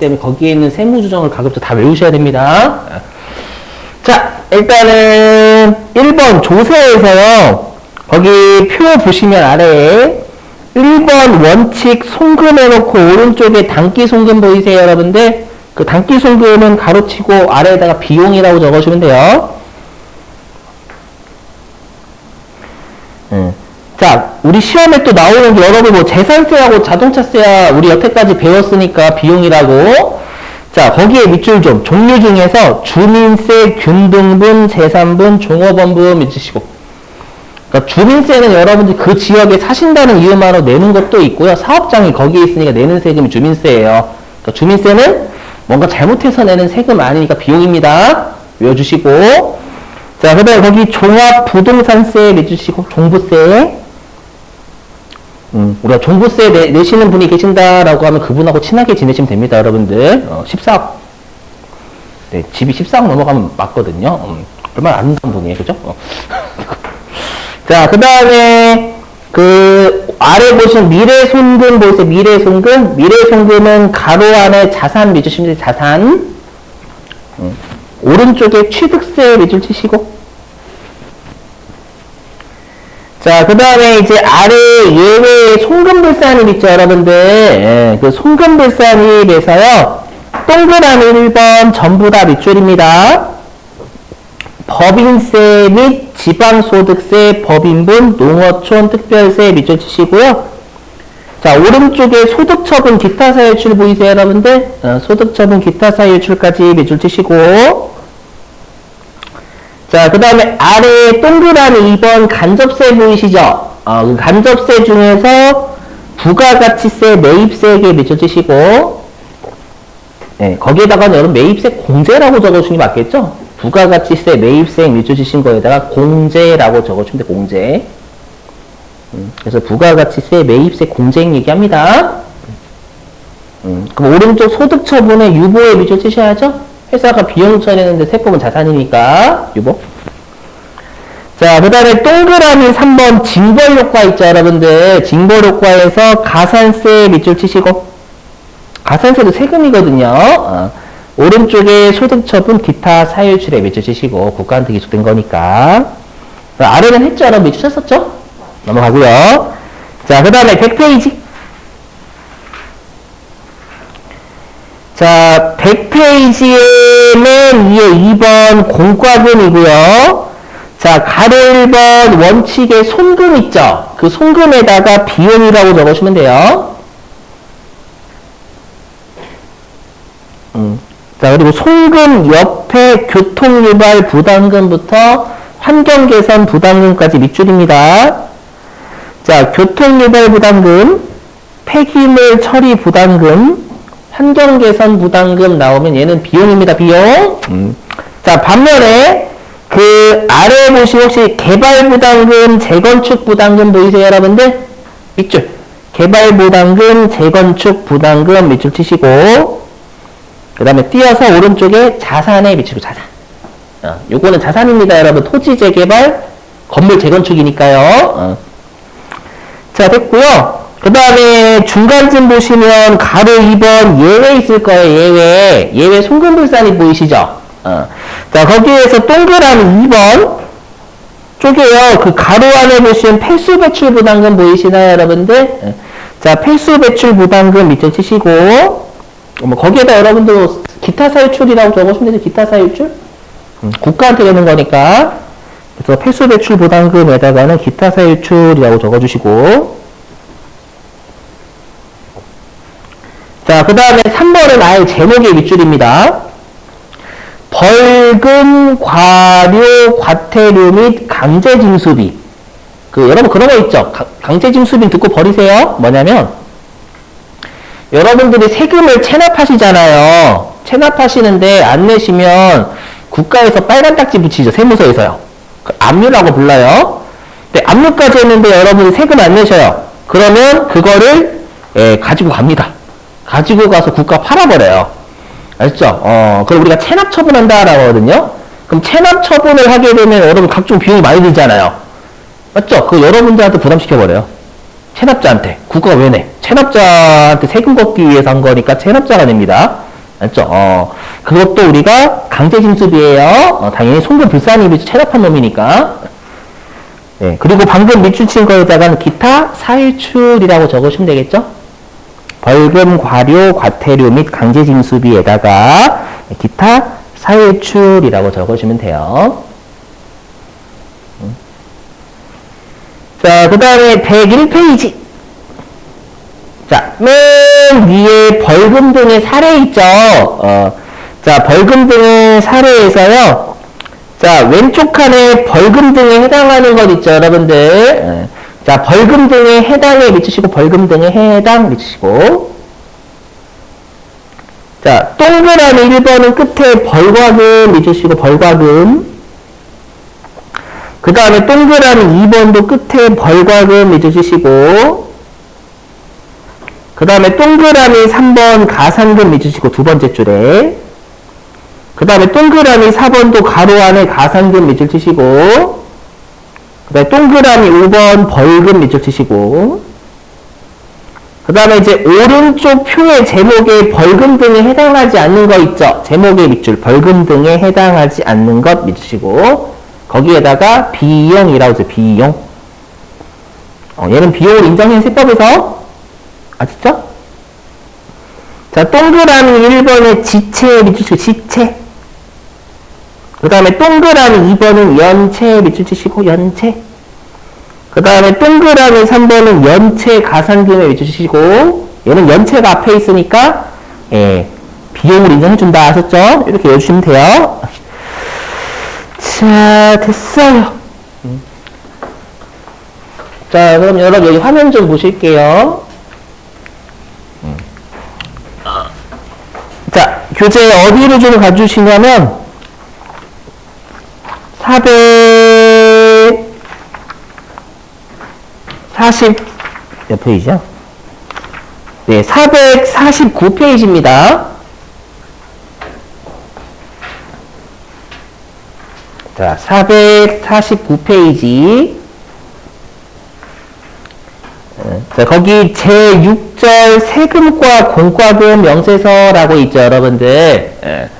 때문에 거기에 있는 세무조정을 가급적 다 외우셔야 됩니다. 자, 일단은 1번 조세에서요. 거기 표 보시면 아래에 1번 원칙 송금 해놓고 오른쪽에 단기 송금 보이세요, 여러분들? 그 단기 송금은 가로치고 아래에다가 비용이라고 적어주면 돼요. 음. 자, 우리 시험에 또 나오는 게 여러분 뭐 재산세하고 자동차세야 우리 여태까지 배웠으니까 비용이라고. 자, 거기에 밑줄 좀 종류 중에서 주민세, 균등분, 재산분, 종업원분 밑주시고. 그러니까 주민세는 여러분들 그 지역에 사신다는 이유만으로 내는 것도 있고요. 사업장이 거기에 있으니까 내는 세금이 주민세예요. 그러니까 주민세는 뭔가 잘못해서 내는 세금 아니니까 비용입니다. 외워주시고. 자, 그 다음에 거기 종합부동산세 내주시고, 종부세. 음, 우리가 종부세 내, 내시는 분이 계신다라고 하면 그분하고 친하게 지내시면 됩니다, 여러분들. 어, 14억. 네, 집이 14억 넘어가면 맞거든요. 음, 얼마나 아름다운 분이에요, 그죠? 어. 자, 그 다음에, 그, 아래 보신 미래손금 보세요, 미래손금. 미래손금은 가로 안에 자산 밑주시면 돼요, 자산. 음, 오른쪽에 취득세 밑줄 치시고. 자, 그 다음에 이제 아래 예외 송금불산입 있죠, 여러분들. 예, 그 송금불산입에서요, 동그라미 1번 전부 다 밑줄입니다. 법인세 및 지방소득세, 법인분, 농어촌, 특별세 밑줄 치시고요. 자, 오른쪽에 소득처분 기타 사유출 보이세요, 여러분들? 어, 소득처분 기타 사유출까지 밑줄 치시고. 자, 그 다음에 아래 동그라미 2번 간접세 보이시죠? 어, 그 간접세 중에서 부가가치세, 매입세에게 밑줄치시고, 네, 거기에다가 여러분 매입세 공제라고 적어주는 게 맞겠죠? 부가가치세, 매입세 밑줄치신 거에다가 공제라고 적어주면 돼, 공제. 음, 그래서 부가가치세, 매입세, 공제 얘기합니다. 음, 그럼 오른쪽 소득처분의 유보에 밑줄치셔야죠? 회사가 비용 처리했는데 세법은 자산이니까 유보. 자, 그 다음에 동그라미 3번 징벌 효과 있죠, 여러분들. 징벌 효과에서 가산세 밑줄 치시고, 가산세도 세금이거든요. 어. 오른쪽에 소득처분 기타 사유출에 밑줄 치시고, 국가한테 기속된 거니까. 아래는 했죠, 여러분? 밑줄 쳤었죠? 넘어가고요. 자, 그 다음에 100페이지. 자, 100페이지에는 이게 2번 공과금이고요. 자, 가로 1번 원칙에 손금 있죠? 그 손금에다가 비용이라고 적어주면 돼요. 음. 자, 그리고 손금 옆에 교통유발 부담금부터 환경개선 부담금까지 밑줄입니다. 자, 교통유발 부담금, 폐기물 처리 부담금, 환경개선 부담금 나오면 얘는 비용입니다, 비용. 음. 자, 반면에 그 아래 보시면 혹시 개발 부담금, 재건축 부담금 보이세요, 여러분들? 밑줄. 개발 부담금, 재건축 부담금 밑줄 치시고, 그 다음에 띄어서 오른쪽에 자산에 밑줄고 자산. 어, 요거는 자산입니다, 여러분. 토지 재개발, 건물 재건축이니까요. 어. 자, 됐고요. 그 다음에 중간쯤 보시면 가로 2번 예외 있을 거예요, 예외. 예외 송금불산이 보이시죠? 어. 자, 거기에서 동그라미 2번 쪽에요. 그 가로 안에 보시면 필수 배출 부담금 보이시나요, 여러분들? 어. 자, 필수 배출 부담금 밑에 치시고, 뭐, 거기에다 여러분들 기타 사유출이라고 적어주면 되죠, 기타 사유출? 음, 국가한테 되는 거니까. 그래서 필수 배출 부담금에다가는 기타 사유출이라고 적어주시고, 자, 그 다음에 3번은 아예 제목의 밑줄입니다. 벌금, 과료, 과태료 및 강제징수비. 그, 여러분 그런 거 있죠? 가- 강제징수비 듣고 버리세요. 뭐냐면, 여러분들이 세금을 체납하시잖아요. 체납하시는데 안 내시면 국가에서 빨간 딱지 붙이죠. 세무서에서요. 그 압류라고 불러요. 근데 압류까지 했는데 여러분이 세금 안 내셔요. 그러면 그거를 예, 가지고 갑니다. 가지고 가서 국가 팔아버려요. 알죠? 어, 그럼 우리가 체납 처분한다라고 하거든요. 그럼 체납 처분을 하게 되면 여러분 각종 비용이 많이 들잖아요. 맞죠? 그 여러분들한테 부담시켜버려요. 체납자한테. 국가가 왜 내? 체납자한테 세금 걷기 위해서 한 거니까 체납자가 냅니다. 맞죠? 어, 그것도 우리가 강제징수비예요. 어, 당연히 송금 불산입이 체납한 놈이니까. 네, 그리고 방금 밑줄 친 거에다가는 기타 사유출이라고 적으시면 되겠죠? 벌금, 과료, 과태료 및 강제징수비에다가 기타 사유출이라고 적으시면 돼요. 음. 자, 그 다음에 101페이지. 자, 맨 위에 벌금 등의 사례 있죠? 어, 자, 벌금 등의 사례에서요. 자, 왼쪽 칸에 벌금 등에 해당하는 것 있죠, 여러분들. 예. 자, 벌금 등에 해당에 미치시고, 벌금 등에 해당 미치시고. 자, 동그라미 1번은 끝에 벌과금 미치시고, 벌과금. 그 다음에 동그라미 2번도 끝에 벌과금 미치시고, 그 다음에 동그라미 3번 가산금 미치시고, 두 번째 줄에. 그 다음에 동그라미 4번도 가로 안에 가산금 밑줄 치시고 그 다음에 동그라미 5번 벌금 밑줄 치시고 그 다음에 이제 오른쪽 표의 제목에 벌금 등에 해당하지 않는 거 있죠? 제목의 밑줄 벌금 등에 해당하지 않는 것 밑주시고 거기에다가 비용이라고 하죠. 비용 어, 얘는 비용을 인정한 세법에서 아시죠? 자 동그라미 1번에 지체 밑주시고 지체 그 다음에 동그라미 2번은 연체 밑줄 치시고 연체 그 다음에 동그라미 3번은 연체 가산금에 밑줄 치시고 얘는 연체가 앞에 있으니까 예, 비용을 인정해준다 하셨죠? 이렇게 외워주시면 돼요 자 됐어요 음. 자 그럼 여러분 여기 화면 좀 보실게요 음. 자 교재 어디를 좀 가주시냐면 440, 몇 페이지야? 네, 449페이지입니다. 자, 449페이지. 자, 거기 제6절 세금과 공과금 명세서라고 있죠, 여러분들.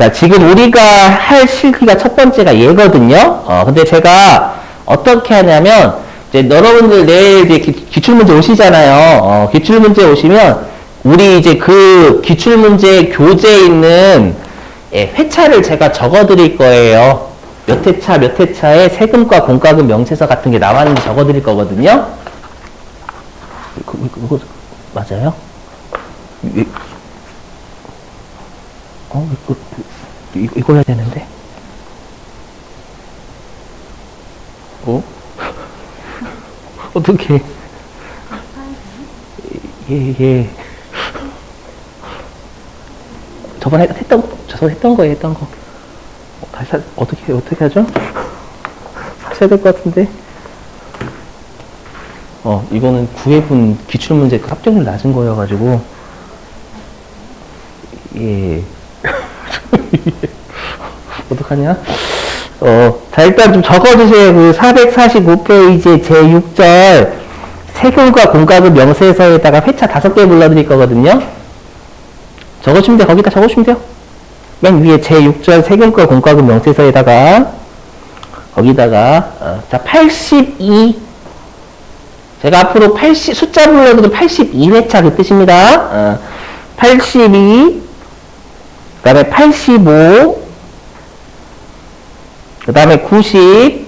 예. 자, 지금 우리가 할 실기가 첫 번째가 얘거든요. 어, 근데 제가 어떻게 하냐면, 이제 여러분들 내일 이제 기, 기출문제 오시잖아요. 어, 기출문제 오시면, 우리 이제 그 기출문제 교재에 있는 예, 회차를 제가 적어 드릴 거예요. 몇 회차, 몇 회차에 세금과 공과금 명세서 같은 게 나왔는지 적어 드릴 거거든요. 이거, 이거, 이거 맞아요? 이- 어, 이거, 이거, 이거 해야 되는데. 어? 어떻게? 예, 예. 저번에 했던, 저번에 했던 거예요, 했던 거. 어, 다시, 하, 어떻게, 어떻게 하죠? 하셔야 될 것 같은데. 어, 이거는 구해본 기출문제 그 합격률 낮은 거여가지고. 예. 어떡하냐? 어, 자, 일단 좀 적어주세요. 그 445페이지 제6절 세금과 공과금 명세서에다가 회차 다섯 개 불러드릴 거거든요. 적으시면 돼요. 거기다 적으시면 돼요. 맨 위에 제6절 세금과 공과금 명세서에다가 거기다가 어, 자, 82 제가 앞으로 80 숫자 불러드리면 82회차 그 뜻입니다. 어, 82 그 다음에 85, 그 다음에 90,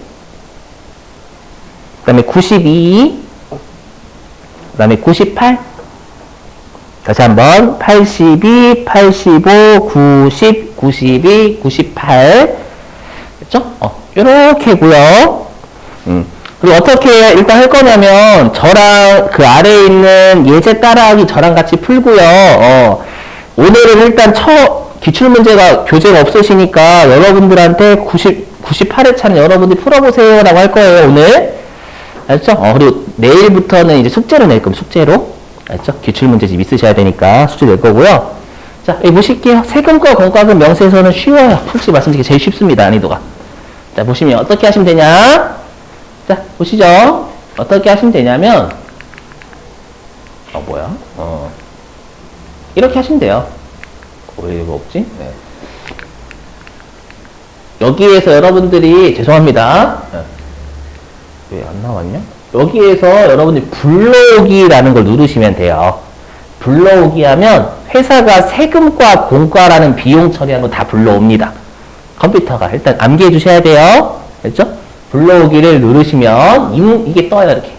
그 다음에 92, 그 다음에 98, 다시 한번 82, 85, 90, 92, 98 됐죠? 어, 요렇게고요. 음. 그리고 어떻게 일단 할 거냐면 저랑 그 아래에 있는 예제 따라하기 저랑 같이 풀고요. 어, 오늘은 일단 첫 기출문제가 교재가 없으시니까 여러분들한테 90, 98회 차는 여러분들이 풀어보세요 라고 할 거예요 오늘. 알죠? 어, 그리고 내일부터는 이제 숙제로 낼 겁니다 숙제로. 알죠? 기출문제 집 있으셔야 되니까 숙제 낼 거고요. 자 여기 보실게요. 세금과 공과금 명세서는 쉬워요. 솔직히 말씀드리기 제일 쉽습니다 난이도가. 자 보시면 어떻게 하시면 되냐? 자 보시죠. 어떻게 하시면 되냐면 어 뭐야? 어. 이렇게 하시면 돼요 왜 이거 없지? 네. 여기에서 여러분들이 죄송합니다. 왜안 나왔냐? 여기에서 여러분들이 불러오기라는 걸 누르시면 돼요. 불러오기 하면 회사가 세금과 공과라는 비용 처리하는 거 다 불러옵니다. 컴퓨터가 일단 암기해 주셔야 돼요. 됐죠? 불러오기를 누르시면 이- 이게 떠요 이렇게.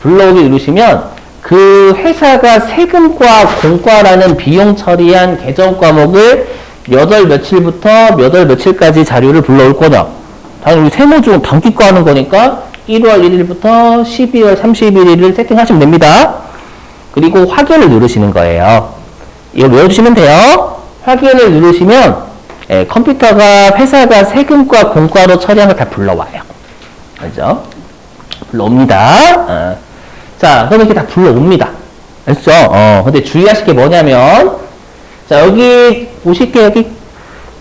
불러오기 누르시면 그 회사가 세금과 공과라는 비용 처리한 계정 과목을 몇 월 며칠부터 몇 월 며칠까지 자료를 불러올 거다. 당연히 우리 세무조금 단기과 하는 거니까 1월 1일부터 12월 31일을 세팅하시면 됩니다. 그리고 확인을 누르시는 거예요. 이거 외워주시면 돼요. 확인을 누르시면 예, 컴퓨터가 회사가 세금과 공과로 처리한 걸 다 불러와요. 알죠? 불러옵니다. 어. 자, 그럼 이렇게 다 불러옵니다. 알죠? 어, 근데 주의하실 게 뭐냐면, 자, 여기 보실게요, 여기.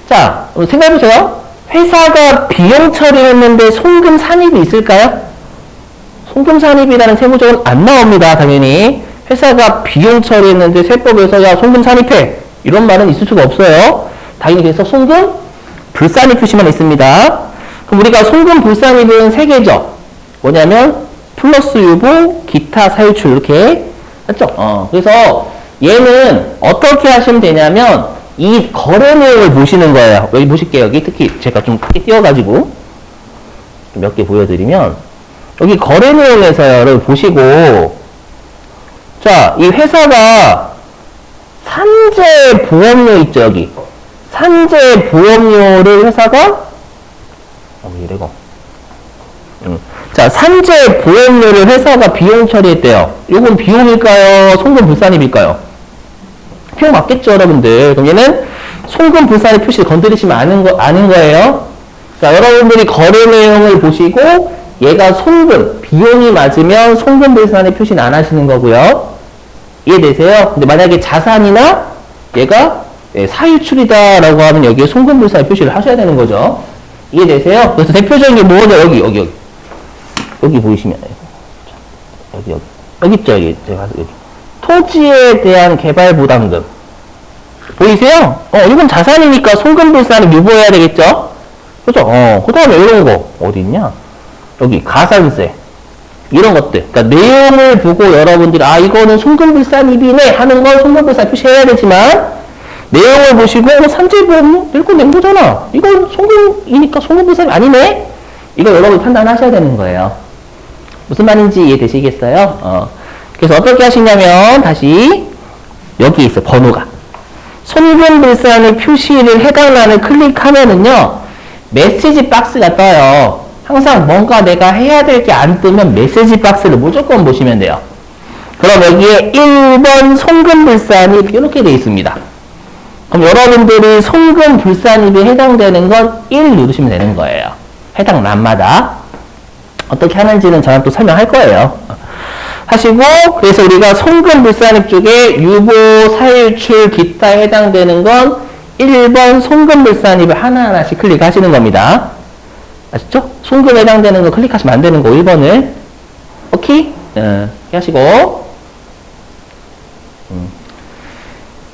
자, 어, 생각해보세요. 회사가 비용 처리했는데 송금 산입이 있을까요? 송금 산입이라는 세무조는 안 나옵니다, 당연히. 회사가 비용 처리했는데 세법에서 야, 송금 산입해. 이런 말은 있을 수가 없어요. 당연히 그래서 송금 불산입 표시만 있습니다. 그럼 우리가 송금 불산입은 세 개죠. 뭐냐면 플러스 유보, 기타 사유출 이렇게 맞죠? 어, 그래서 얘는 어떻게 하시면 되냐면 이 거래 내용을 보시는 거예요. 여기 보실게요. 여기 특히 제가 좀 크게 띄워가지고 몇 개 보여드리면 여기 거래 내용에서요. 여러분 보시고 자, 이 회사가 산재 보험료 있죠, 여기. 산재 보험료를 회사가 어, 왜 이래고. 음. 자, 산재 보험료를 회사가 비용 처리했대요. 요건 비용일까요? 송금 불산입일까요? 비용 맞겠죠, 여러분들. 그럼 얘는 송금 불산입 표시 건드리시면 아는 거, 아는 거예요. 자, 여러분들이 거래 내용을 보시고 얘가 송금, 비용이 맞으면 송금 불산입 표시는 안 하시는 거고요. 이해되세요? 근데 만약에 자산이나 얘가 예, 사유출이다라고 하면 여기에 송금불사의 표시를 하셔야 되는 거죠. 이해되세요? 그래서 대표적인 게 뭐냐 여기 여기 여기 여기 보이시면 여기 여기 여기 있죠 여기 여기 토지에 대한 개발 부담금 보이세요? 어 이건 자산이니까 송금불사는 유보해야 되겠죠? 그죠? 어 그다음에 이런 거 어디 있냐? 여기 가산세 이런 것들. 그러니까 내용을 보고 여러분들이 아 이거는 송금불산입이네 하는 걸 송금불산 표시해야 되지만 내용을 보시고 어, 산재보험료 읽고 낸 거잖아. 이건 송금이니까 송금불산이 아니네. 이거 여러분 판단하셔야 되는 거예요. 무슨 말인지 이해되시겠어요? 어. 그래서 어떻게 하시냐면 다시 여기 있어 번호가 송금불산의 표시를 해당란을 클릭하면은요 메시지 박스가 떠요. 항상 뭔가 내가 해야 될 게 안 뜨면 메시지 박스를 무조건 보시면 돼요. 그럼 여기에 1번 송금불산입 이렇게 되어 있습니다. 그럼 여러분들이 송금불산입에 해당되는 건 1 누르시면 되는 거예요. 해당 란마다. 어떻게 하는지는 저는 또 설명할 거예요. 하시고 그래서 우리가 송금불산입 쪽에 유보, 사유출, 기타에 해당되는 건 1번 송금불산입을 하나하나씩 클릭하시는 겁니다. 아시죠? 송금에 해당되는 거 클릭하시면 안 되는 거 1번을 오케이? 어, 하시고 음.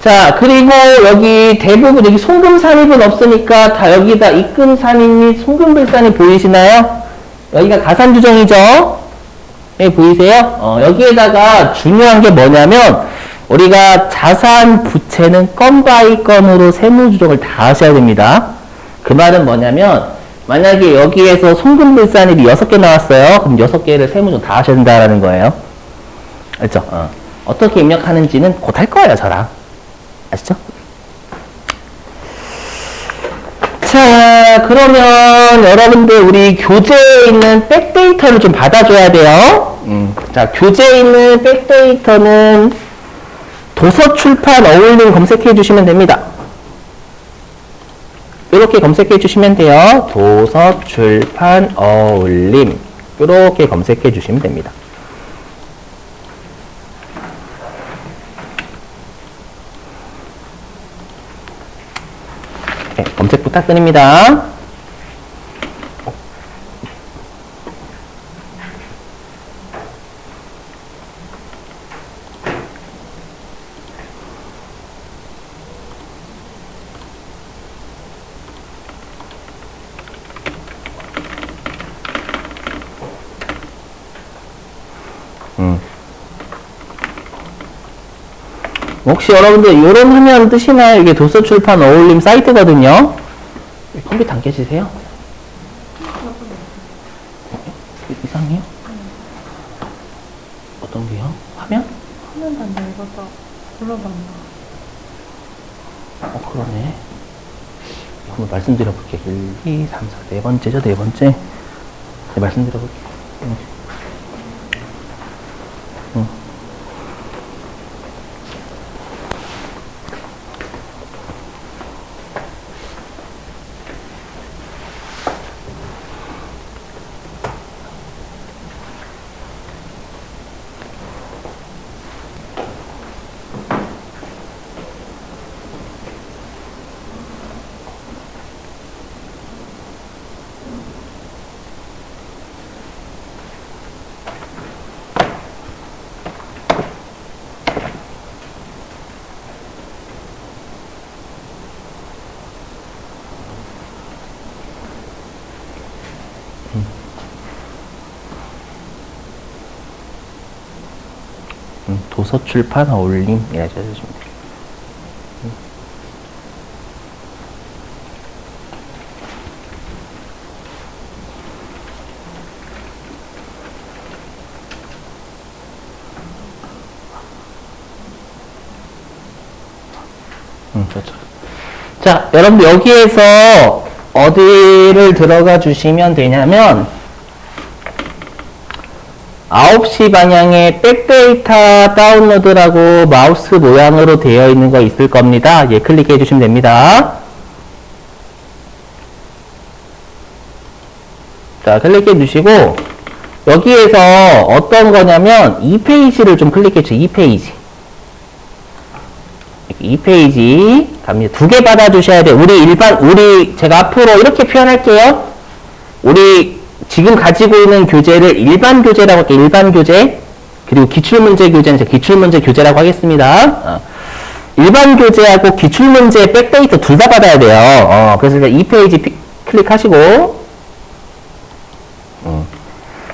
자 그리고 여기 대부분 여기 송금 산입은 없으니까 다 여기다 입금 산입 및 송금 불산이 보이시나요? 여기가 가산 규정이죠? 여기 보이세요? 어, 여기에다가 중요한 게 뭐냐면 우리가 자산 부채는 건 바이 건으로 세무 조정을 다 하셔야 됩니다. 그 말은 뭐냐면 만약에 여기에서 송금불산입이 6개 나왔어요. 그럼 6개를 세무조 다 하셔야 된다는 거예요. 알죠? 어. 어떻게 입력하는지는 곧 할 거예요, 저랑. 아시죠? 자, 그러면 여러분들 우리 교재에 있는 백데이터를 좀 받아줘야 돼요. 음. 자, 교재에 있는 백데이터는 도서 출판 어울림 검색해 주시면 됩니다. 이렇게 검색해 주시면 돼요. 도서 출판 어울림 이렇게 검색해 주시면 됩니다. 검색 부탁드립니다. 혹시 여러분들 이런 화면 뜨시나요? 이게 도서출판 어울림 사이트거든요. 컴퓨터 안 깨지세요? 이상해요? 어떤 게요? 화면? 화면도 안 읽었다. 불러봤나? 어, 그러네. 한번 말씀드려볼게요. 1, 2, 3, 4. 네 번째죠, 네 번째. 네, 말씀드려볼게요. 음, 도서출판 어울림이라 써주시면 돼요. 자, 여러분들 여기에서 어디를 들어가 주시면 되냐면 9시 방향에 백데이터 다운로드라고 마우스 모양으로 되어 있는 거 있을 겁니다. 예, 클릭해 주시면 됩니다. 자, 클릭해 주시고 여기에서 어떤 거냐면 이 페이지를 좀 클릭해 주세요. 이 페이지. 이 페이지 갑니다. 두 개 받아 주셔야 돼요. 우리 일반 우리 제가 앞으로 이렇게 표현할게요. 우리 지금 가지고 있는 교재를 일반 교재라고 할게요. 일반 교재. 그리고 기출문제 교재는 기출문제 교재라고 하겠습니다. 어. 일반 교재하고 기출문제 백데이터 둘 다 받아야 돼요. 어, 그래서 이 페이지 피- 클릭하시고. 음.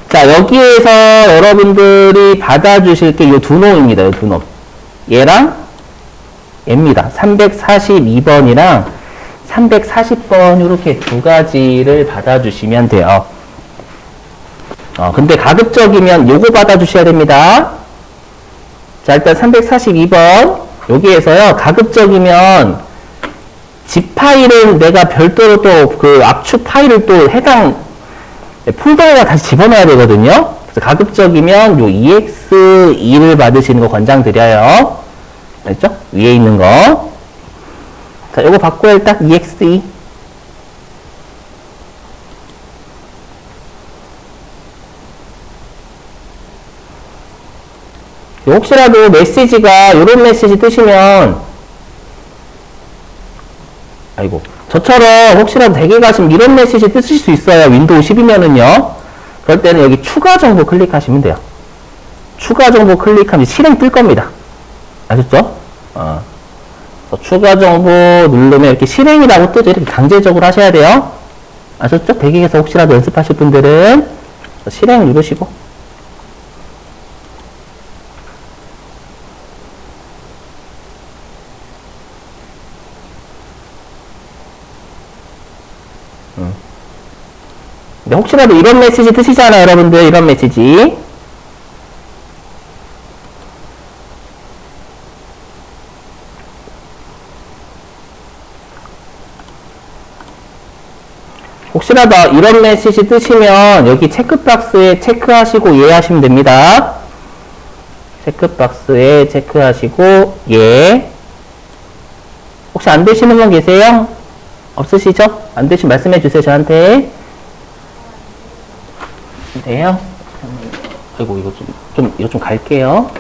자, 여기에서 여러분들이 받아주실 게 이두 놈입니다. 이두 놈. 얘랑 얘입니다. 342번이랑 340번 이렇게 두 가지를 받아주시면 돼요. 어, 근데 가급적이면 요거 받아주셔야 됩니다. 자, 일단 342번. 여기에서요, 가급적이면 집 파일은 내가 별도로 또 그 압축 파일을 또 해당 폴더에다 다시 집어넣어야 되거든요. 그래서 가급적이면 요 EX2를 받으시는 거 권장드려요. 알죠? 위에 있는 거. 자, 요거 바꿔야 일단 EX2. 혹시라도 메시지가 이런 메시지 뜨시면 아이고 저처럼 혹시라도 대개 가시면 이런 메시지 뜨실 수 있어요 윈도우 10이면은요 그럴 때는 여기 추가 정보 클릭하시면 돼요 추가 정보 클릭하면 실행 뜰 겁니다 아셨죠? 어. 추가 정보 누르면 이렇게 실행이라고 뜨죠 이렇게 강제적으로 하셔야 돼요 아셨죠? 대기에서 혹시라도 연습하실 분들은 실행 누르시고 근데 혹시라도 이런 메시지 뜨시잖아요, 여러분들. 이런 메시지. 혹시라도 이런 메시지 뜨시면 여기 체크박스에 체크하시고 예 하시면 됩니다. 체크박스에 체크하시고 예. 혹시 안 되시는 분 계세요? 없으시죠? 안 되시면 말씀해 주세요, 저한테. 돼요? 아이고 이거 좀, 좀 이거 좀 갈게요.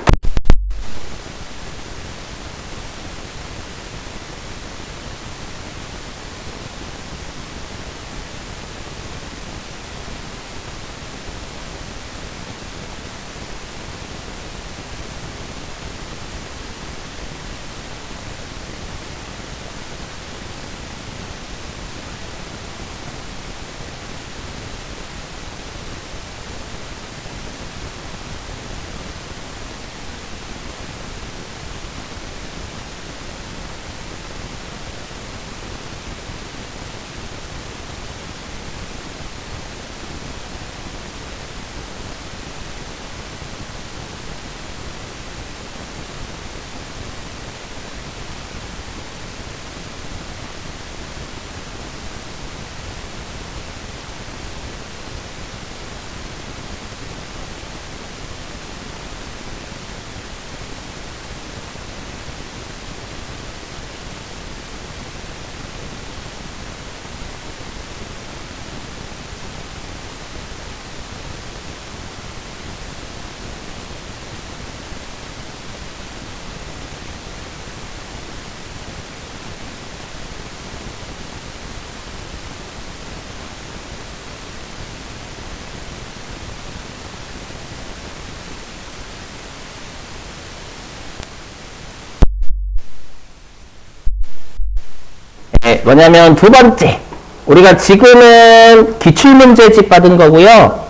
네, 뭐냐면 두 번째. 우리가 지금은 기출문제집 받은 거고요.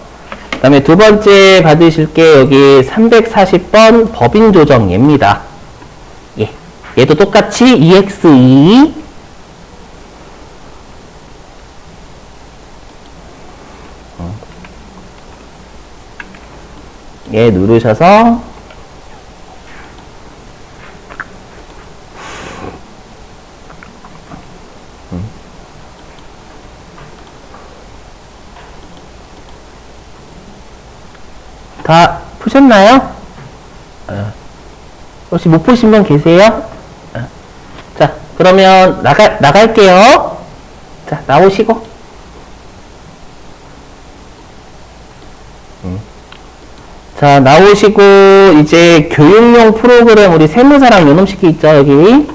그 다음에 두 번째 받으실 게 여기 340번 법인조정 예입니다. 예. 얘도 똑같이 E EX2 예, 누르셔서 다 푸셨나요? 어. 혹시 못 푸신 분 계세요? 어. 자, 그러면 나가, 나갈게요. 자, 나오시고. 음. 자, 나오시고, 이제 교육용 프로그램 우리 세무사랑 요놈시키 있죠, 여기.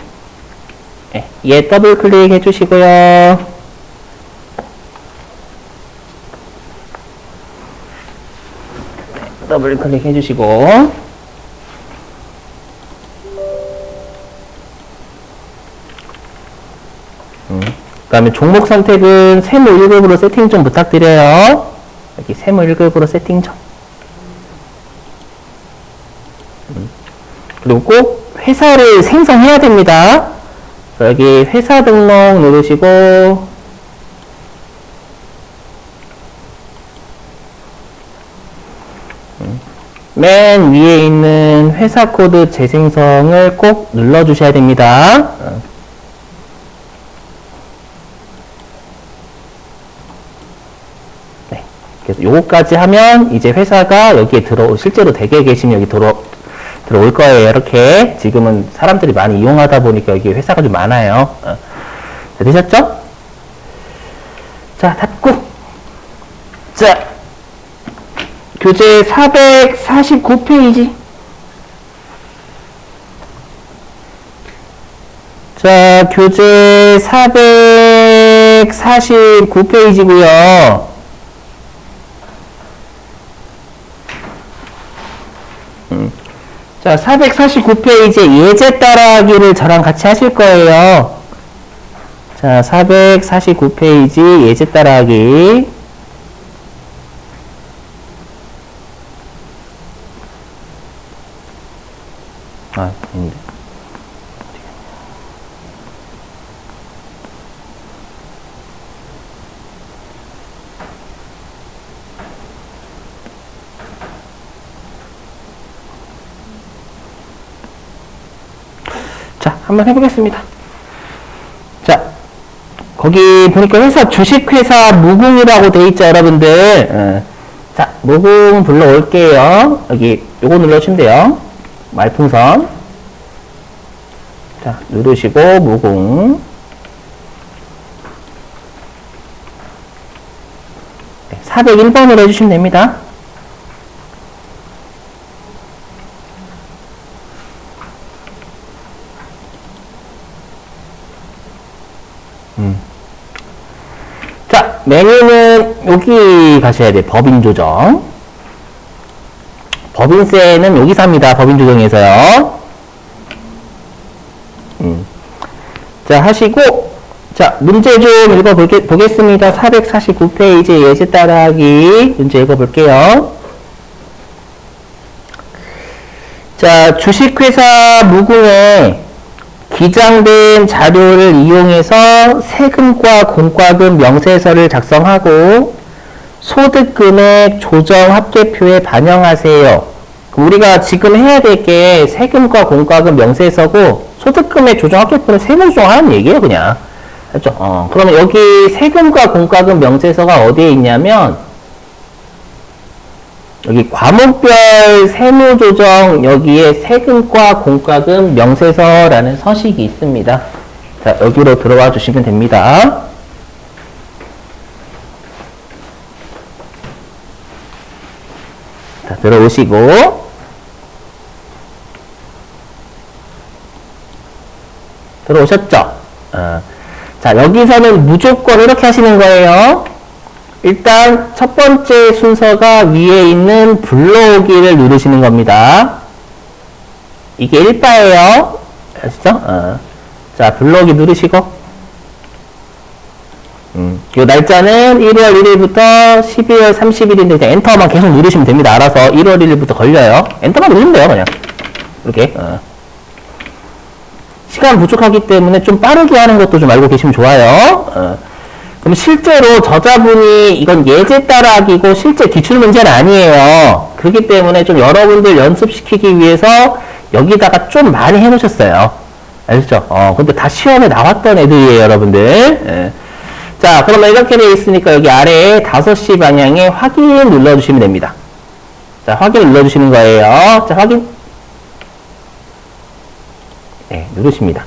예, 얘 더블 클릭 해주시고요. 더블 클릭 해 주시고. 음, 그 다음에 종목 선택은 세무 1급으로 세팅 좀 부탁드려요. 여기 세무 1급으로 세팅 좀. 음, 그리고 꼭 회사를 생성해야 됩니다. 여기 회사 등록 누르시고 맨 위에 있는 회사 코드 재생성을 꼭 눌러 주셔야 됩니다. 어. 네. 그래서 요거까지 하면 이제 회사가 여기에 들어 실제로 댁에 계시면 여기 들어 들어올 거예요. 이렇게 지금은 사람들이 많이 이용하다 보니까 여기 회사가 좀 많아요. 어. 자, 되셨죠? 자, 닫고. 자, 교재 449페이지. 자, 교재 449페이지고요. 음. 자, 449페이지 예제 따라하기를 저랑 같이 하실 거예요. 자, 449페이지 예제 따라하기. 아, 아닌데. 자, 한번 해보겠습니다. 자, 거기 보니까 회사 주식회사 무궁이라고 돼 있죠, 여러분들. 어. 자, 무궁 불러올게요. 여기 요거 눌러주시면 돼요. 말풍선. 자, 누르시고, 무궁. 네, 401번으로 해주시면 됩니다. 음. 자, 메뉴는 여기 가셔야 돼. 법인 조정. 법인세는 여기서 합니다. 법인 조정에서요. 음. 자, 하시고, 자, 문제 좀 읽어보겠습니다. 449페이지 예제 따라하기 문제 읽어볼게요. 자, 주식회사 무궁에 기장된 자료를 이용해서 세금과 공과금 명세서를 작성하고 소득금액 조정 합계표에 반영하세요. 우리가 지금 해야 될 게 세금과 공과금 명세서고 소득금액 조정 합계표는 세금 조정하는 얘기예요, 그냥. 알죠? 어, 그러면 여기 세금과 공과금 명세서가 어디에 있냐면 여기 과목별 세무조정 여기에 세금과 공과금 명세서라는 서식이 있습니다. 자, 여기로 들어와 주시면 됩니다. 자, 들어오시고 들어오셨죠? 어. 자, 여기서는 무조건 이렇게 하시는 거예요. 일단 첫 번째 순서가 위에 있는 불러오기를 누르시는 겁니다. 이게 1바예요. 아시죠? 어. 자, 불러오기 누르시고 음, 요 날짜는 1월 1일부터 12월 30일인데 이제 엔터만 계속 누르시면 됩니다. 알아서 1월 1일부터 걸려요. 엔터만 누르면 돼요, 그냥. 이렇게. 어. 시간 부족하기 때문에 좀 빠르게 하는 것도 좀 알고 계시면 좋아요. 어. 그럼 실제로 저자분이 이건 예제 따라하기고 실제 기출 문제는 아니에요. 그렇기 때문에 좀 여러분들 연습시키기 위해서 여기다가 좀 많이 해놓으셨어요. 알죠? 어, 근데 다 시험에 나왔던 애들이에요, 여러분들. 예. 자, 그러면 이렇게 되어 있으니까 여기 아래에 5시 방향에 확인 눌러주시면 됩니다. 자, 확인 눌러주시는 거예요. 자, 확인. 네, 누르십니다.